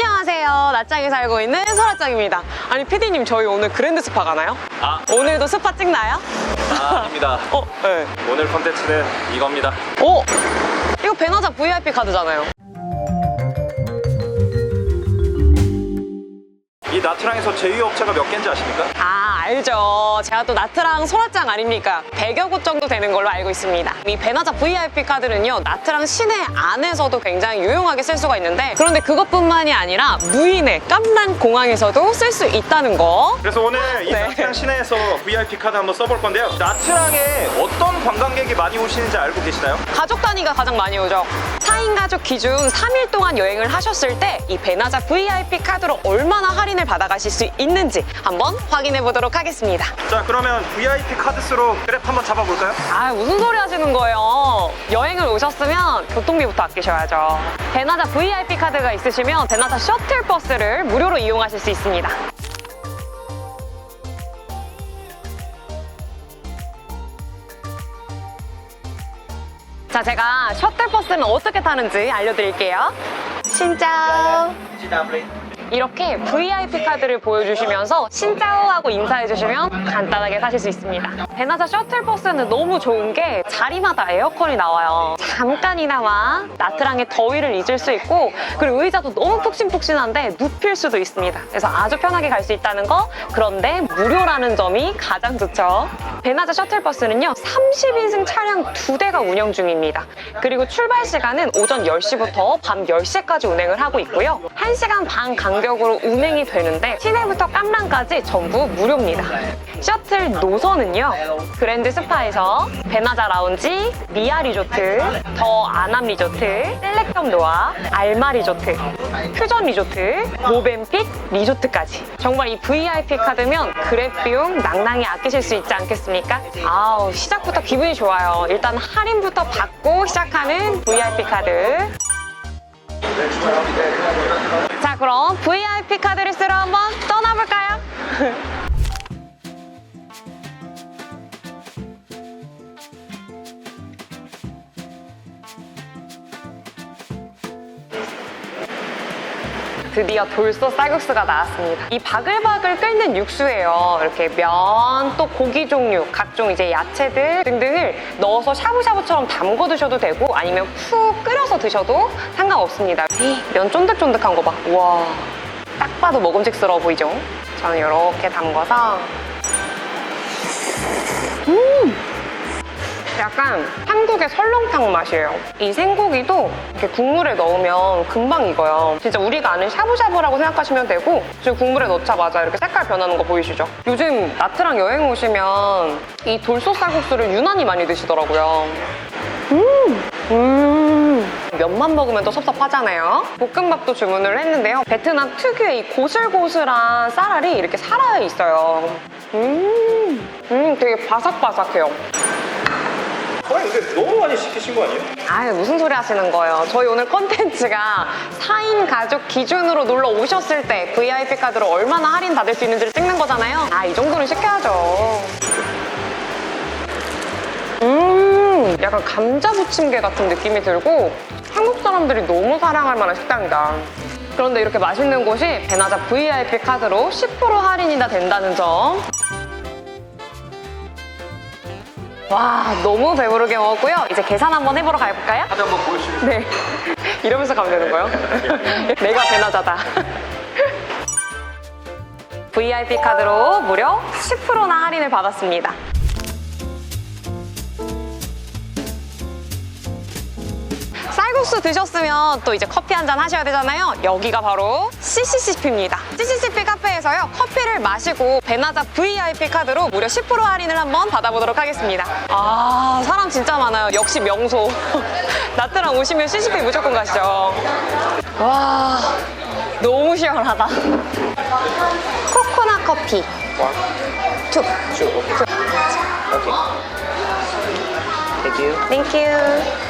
안녕하세요. 낮장에 살고 있는 소라짱입니다. 아니, 피디님, 저희 오늘 그랜드 스파 가나요? 아, 오늘도 스파 찍나요? 아, 아닙니다. 어, 네. 오늘 컨텐츠는 이겁니다. 오! 이거 배나자 VIP 카드잖아요. 이 나트랑에서 제휴 업체가 몇 개인지 아십니까? 아, 알죠. 제가 또 나트랑 소라짱 아닙니까? 100여 곳 정도 되는 걸로 알고 있습니다. 이 배나자 VIP 카드는요, 나트랑 시내 안에서도 굉장히 유용하게 쓸 수가 있는데, 그런데 그것뿐만이 아니라 무인의 깜랑 공항에서도 쓸 수 있다는 거. 그래서 오늘 이 네. 나트랑 시내에서 VIP 카드 한번 써볼 건데요. 나트랑에 어떤 관광객이 많이 오시는지 알고 계시나요? 가족 단위가 가장 많이 오죠. 4인 가족 기준 3일 동안 여행을 하셨을 때이 배나자 VIP 카드로 얼마나 할인을 받아가실 수 있는지 한번 확인해 보도록 하겠습니다. 자, 그러면 VIP 카드수로 그랩 한번 잡아볼까요? 아 무슨 소리 하시는 거예요? 여행을 오셨으면 교통비부터 아끼셔야죠. 배나자 VIP 카드가 있으시면 배나자 셔틀버스를 무료로 이용하실 수 있습니다. 자, 제가 셔틀버스는 어떻게 타는지 알려드릴게요. 신짜오. 이렇게 VIP 카드를 보여주시면서 신짜오하고 인사해주시면 간단하게 타실 수 있습니다. 베나자 셔틀버스는 너무 좋은 게 자리마다 에어컨이 나와요. 잠깐이나마 나트랑의 더위를 잊을 수 있고 그리고 의자도 너무 푹신푹신한데 눕힐 수도 있습니다. 그래서 아주 편하게 갈 수 있다는 거 그런데 무료라는 점이 가장 좋죠. 베나자 셔틀버스는요 30인승 차량 두 대가 운영 중입니다. 그리고 출발 시간은 오전 10시부터 밤 10시까지 운행을 하고 있고요. 1시간 반 간격으로 운행이 되는데 시내부터 깜랑까지 전부 무료입니다. 셔틀 노선은요. 그랜드 스파에서 베나자 라운지, 미아 리조트, 더 아남 리조트, 셀렉텀 노아, 알마 리조트, 퓨전 리조트, 모벤픽 리조트까지. 정말 이 VIP 카드면 그랩 비용 낭낭히 아끼실 수 있지 않겠습니까? 아우, 시작부터 기분이 좋아요. 일단 할인부터 받고 시작하는 VIP 카드. 자, 그럼 VIP 카드를 쓰러 한번 떠나볼까요? 드디어 돌솥 쌀국수가 나왔습니다. 이 바글바글 끓는 육수예요. 이렇게 면, 또 고기 종류, 각종 이제 야채들 등등을 넣어서 샤브샤브처럼 담궈 드셔도 되고 아니면 푹 끓여서 드셔도 상관없습니다. 이면 쫀득쫀득한 거 봐. 우와. 딱 봐도 먹음직스러워 보이죠? 저는 이렇게 담궈서 약간 한국의 설렁탕 맛이에요. 이 생고기도 이렇게 국물에 넣으면 금방 익어요. 진짜 우리가 아는 샤브샤브라고 생각하시면 되고 지금 국물에 넣자마자 이렇게 색깔 변하는 거 보이시죠? 요즘 나트랑 여행 오시면 이 돌솥 쌀국수를 유난히 많이 드시더라고요. 음, 음. 면만 먹으면 또 섭섭하잖아요. 볶음밥도 주문을 했는데요. 베트남 특유의 이 고슬고슬한 쌀알이 이렇게 살아 있어요. 음, 음, 되게 바삭바삭해요. 아니, 근데 너무 많이 시키신 거 아니에요? 아유 무슨 소리 하시는 거예요? 저희 오늘 컨텐츠가 4인 가족 기준으로 놀러 오셨을 때 VIP 카드로 얼마나 할인 받을 수 있는지를 찍는 거잖아요. 아 이 정도는 시켜야죠. 음 약간 감자 부침개 같은 느낌이 들고 한국 사람들이 너무 사랑할 만한 식당이다. 그런데 이렇게 맛있는 곳이 베나자 VIP 카드로 10% 할인이 다 된다는 점 와 너무 배부르게 먹었고요 이제 계산 한번 해보러 가볼까요? 카드 한번 보여주시겠어요? 네. 이러면서 가면 되는 거예요? 내가 배나자다. VIP 카드로 무려 10%나 할인을 받았습니다. 쌀국수 드셨으면 또 이제 커피 한 잔 하셔야 되잖아요. 여기가 바로 CCCP입니다. CCCP 카페에서요. 커피를 마시고 배나자 VIP 카드로 무려 10% 할인을 한번 받아보도록 하겠습니다. 아, 사람 진짜 많아요. 역시 명소. 나트랑 오시면 CCP 무조건 가시죠. 와, 너무 시원하다. 코코넛 커피. 툭. 땡큐.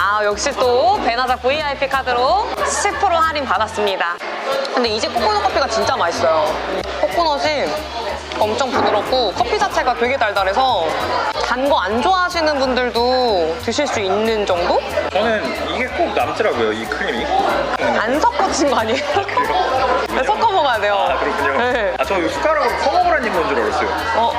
아 역시 또 베나자 VIP 카드로 10% 할인 받았습니다. 근데 이제 코코넛 커피가 진짜 맛있어요. 코코넛이 엄청 부드럽고 커피 자체가 되게 달달해서 단 거 안 좋아하시는 분들도 드실 수 있는 정도? 저는 이게 꼭 남더라고요, 이 크림이. 안 섞어진 거 아니에요? 네, 섞어 먹어야 돼요. 아, 그렇군요. 네. 아, 저 이거 숟가락으로 퍼먹으라는 건줄 알았어요. 어,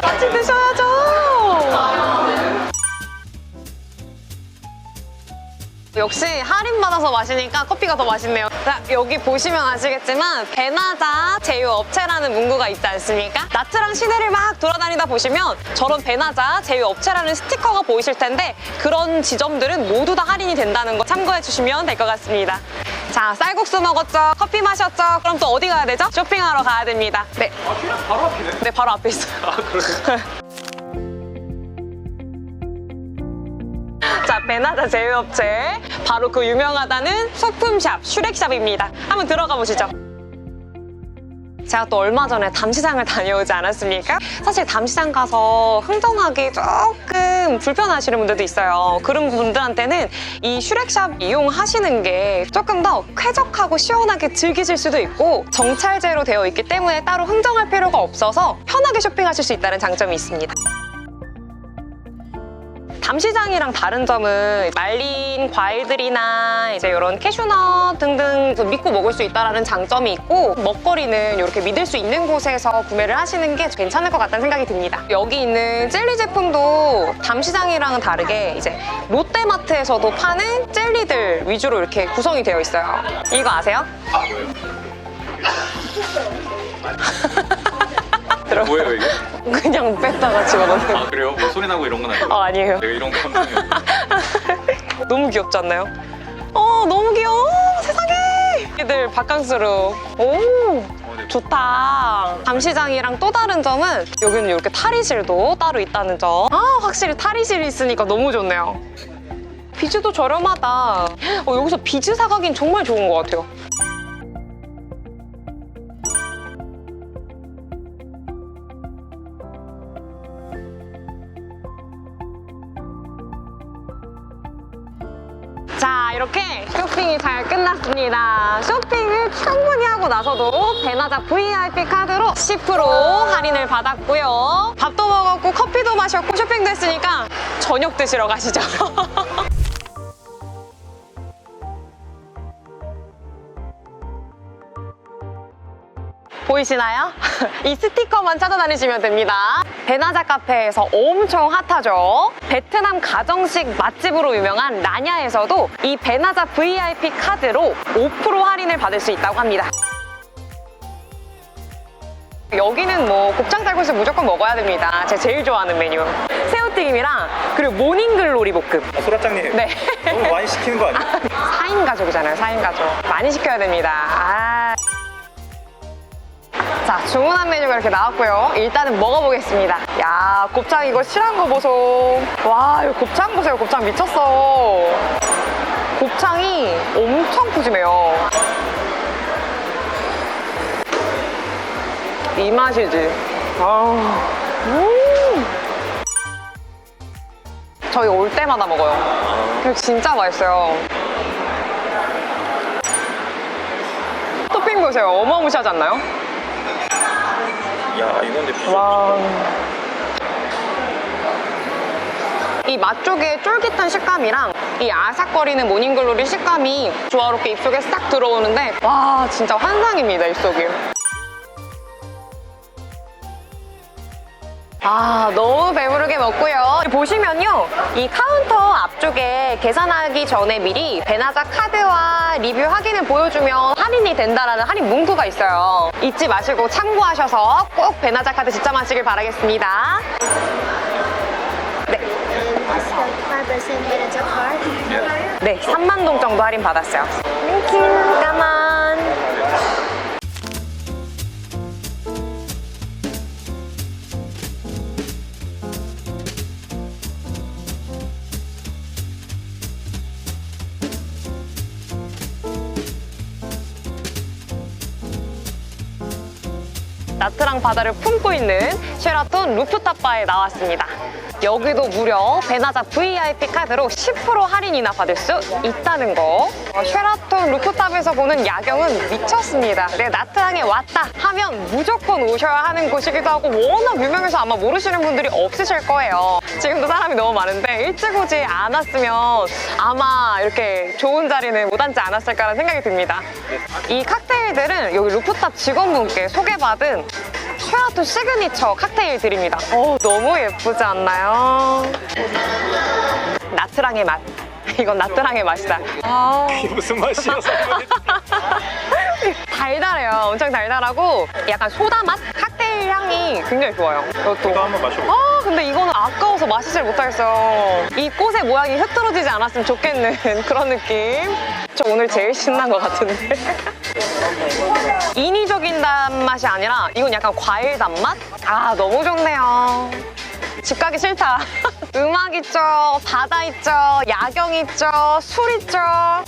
같이 드셔야죠. 역시 할인 받아서 마시니까 커피가 더 맛있네요. 자, 여기 보시면 아시겠지만 배나자 제휴업체라는 문구가 있지 않습니까? 나트랑 시내를 막 돌아다니다 보시면 저런 배나자 제휴업체라는 스티커가 보이실 텐데 그런 지점들은 모두 다 할인이 된다는 거 참고해 주시면 될 것 같습니다. 자, 쌀국수 먹었죠? 커피 마셨죠? 그럼 또 어디 가야 되죠? 쇼핑하러 가야 됩니다. 네, 아, 바로 앞이네. 네 바로 앞에 있어요. 아, 그러네. 베나자 제휴업체. 바로 그 유명하다는 소품샵, 슈렉샵입니다. 한번 들어가 보시죠. 제가 또 얼마 전에 담시장을 다녀오지 않았습니까? 사실 담시장 가서 흥정하기 조금 불편하시는 분들도 있어요. 그런 분들한테는 이 슈렉샵 이용하시는 게 조금 더 쾌적하고 시원하게 즐기실 수도 있고 정찰제로 되어 있기 때문에 따로 흥정할 필요가 없어서 편하게 쇼핑하실 수 있다는 장점이 있습니다. 담시장이랑 다른 점은 말린 과일들이나 이제 이런 캐슈넛 등등 좀 믿고 먹을 수 있다는 장점이 있고 먹거리는 이렇게 믿을 수 있는 곳에서 구매를 하시는 게 괜찮을 것 같다는 생각이 듭니다. 여기 있는 젤리 제품도 담시장이랑은 다르게 이제 롯데마트에서도 파는 젤리들 위주로 이렇게 구성이 되어 있어요. 이거 아세요? 아, 뭐예요? 들어 뭐예요, 이게? 그냥 뺐다가 집어넣는. 아, 그래요? 뭐 소리 나고 이런 건 아니에요? 아, 아니에요. 내가 이런 거 감성이 없네. 너무 귀엽지 않나요? 어, 너무 귀여워. 세상에. 애들 바캉스로. 오. 네. 좋다. 담시장이랑 또 다른 점은 여기는 이렇게 탈의실도 따로 있다는 점. 아, 확실히 탈의실이 있으니까 너무 좋네요. 비즈도 저렴하다. 어, 여기서 비즈 사가긴 정말 좋은 것 같아요. 자, 이렇게 쇼핑이 잘 끝났습니다. 쇼핑을 충분히 하고 나서도 배나자 VIP 카드로 10% 할인을 받았고요. 밥도 먹었고 커피도 마셨고 쇼핑도 했으니까 저녁 드시러 가시죠. 보이시나요? 이 스티커만 찾아다니시면 됩니다. 베나자 카페에서 엄청 핫하죠. 베트남 가정식 맛집으로 유명한 라냐에서도 이 베나자 VIP 카드로 5% 할인을 받을 수 있다고 합니다. 여기는 뭐 곱창 쌀국수 무조건 먹어야 됩니다. 제가 제일 좋아하는 메뉴. 새우튀김이랑 그리고 모닝글로리 볶음. 아, 소라짱님. 네. 너무 많이 시키는 거 아니에요? 4인 가족이잖아요, 4인 가족. 많이 시켜야 됩니다. 아. 자, 주문한 메뉴가 이렇게 나왔고요. 일단은 먹어보겠습니다. 야, 곱창 이거 실한 거 보소. 와, 이거 곱창 보세요. 곱창 미쳤어. 곱창이 엄청 푸짐해요. 이 맛이지. 아. 음. 저희 올 때마다 먹어요. 이거 진짜 맛있어요. 토핑 보세요. 어마무시하지 않나요? 야, 이건 근데 비싸. 와. 이맛 쪽의 쫄깃한 식감이랑 이 아삭거리는 모닝글로리 식감이 조화롭게 입속에 싹 들어오는데 와 진짜 환상입니다 입속이. 아 너무 배부르게 먹고요. 보시면요 이 카운터 앞쪽에 계산하기 전에 미리 베나자 카드와 리뷰 확인을 보여주면 할인이 된다라는 할인 문구가 있어요. 잊지 마시고 참고하셔서 꼭 베나자 카드 지참하시길 바라겠습니다. 네, 5% Benetton card. 네 3만 동 정도 할인 받았어요. 땡큐 까만 나트랑 바다를 품고 있는 쉐라톤 루프탑 바에 나왔습니다. 여기도 무려 베나자 VIP 카드로 10% 할인이나 받을 수 있다는 거. 어, 쉐라톤 루프탑에서 보는 야경은 미쳤습니다. 내가 나트랑에 왔다 하면 무조건 오셔야 하는 곳이기도 하고 워낙 유명해서 아마 모르시는 분들이 없으실 거예요. 지금도 사람이 너무 많은데 일찍 오지 않았으면 아마 이렇게 좋은 자리는 못 앉지 않았을까라는 생각이 듭니다. 이 칵테일들은 여기 루프탑 직원분께 소개받은 쉐라톤 시그니처 칵테일들입니다. 어, 너무 예쁘지 않나요? 나트랑의 맛. 이건 나트랑의 맛이다. 아. 무슨 맛이야? 달달해요. 엄청 달달하고 약간 소다 맛? 칵테일 향이 굉장히 좋아요. 이것도. 이거 한번 마셔볼게요. 아, 근데 이거는 아까워서 마시질 못하겠어요. 이 꽃의 모양이 흐트러지지 않았으면 좋겠는 그런 느낌. 저 오늘 제일 신난 것 같은데. 인위적인 단맛이 아니라 이건 약간 과일 단맛? 아, 너무 좋네요. 집 가기 싫다. 음악 있죠, 바다 있죠, 야경 있죠, 술 있죠.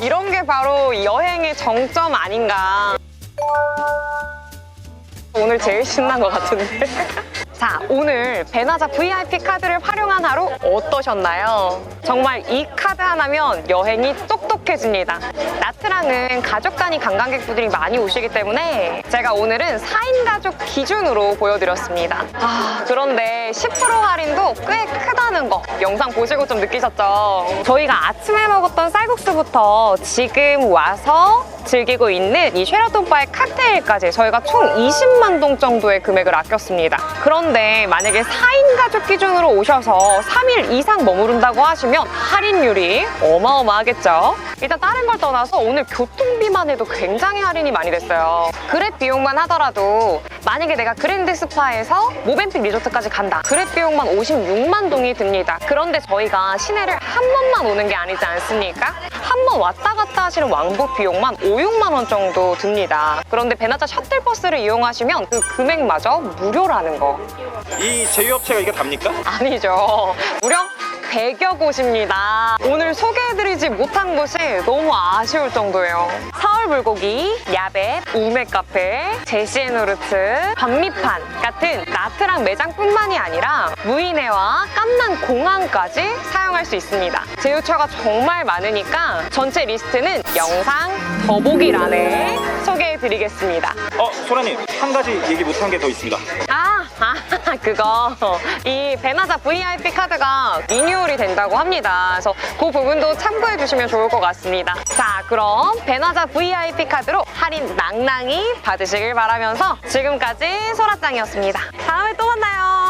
이런 게 바로 여행의 정점 아닌가. 오늘 제일 신난 것 같은데. 자, 오늘 베나자 VIP 카드를 활용한 하루 어떠셨나요? 정말 이 카드 하나면 여행이 똑똑해집니다. 나트랑은 가족 단위 관광객분들이 많이 오시기 때문에 제가 오늘은 4인 가족 기준으로 보여드렸습니다. 아, 그런데 10% 할인도 꽤 크다는 거 영상 보시고 좀 느끼셨죠? 저희가 아침에 먹었던 쌀국수부터 지금 와서 즐기고 있는 이 쉐라톤 바의 칵테일까지 저희가 총 20만 동 정도의 금액을 아꼈습니다. 그런데 만약에 4인 가족 기준으로 오셔서 3일 이상 머무른다고 하시면 할인율이 어마어마하겠죠. 일단 다른 걸 떠나서 오늘 교통비만 해도 굉장히 할인이 많이 됐어요. 그랩 비용만 하더라도 만약에 내가 그랜드 스파에서 모벤픽 리조트까지 간다. 그랩 비용만 56만 동이 듭니다. 그런데 저희가 시내를 한 번만 오는 게 아니지 않습니까? 한 번 왔다 갔다 하시는 왕복 비용만 5, 6만 원 정도 듭니다. 그런데 베나자 셔틀버스를 이용하시면 그 금액마저 무료라는 거. 이 제휴업체가 이게 답니까? 아니죠. 무려 100여 곳입니다. 오늘 소개해드리지 못한 곳이 너무 아쉬울 정도예요. 서울 불고기, 야벳, 우메 카페, 제시에노르트, 반미판 같은 나트랑 매장뿐만이 아니라 무이네와 깜난 공항까지 사용할 수 있습니다. 제휴처가 정말 많으니까 전체 리스트는 영상 더보기란에 소개해드리겠습니다. 어, 소라님 한 가지 얘기 못한 게 더 있습니다. 아, 아, 그거. 이 베나자 VIP 카드가 리뉴얼이 된다고 합니다. 그래서 그 부분도 참고해 주시면 좋을 것 같습니다. 자, 그럼 베나자 VIP 카드로 할인 낭낭히 받으시길 바라면서 지금까지 소라짱이었습니다. 다음에 또 만나요.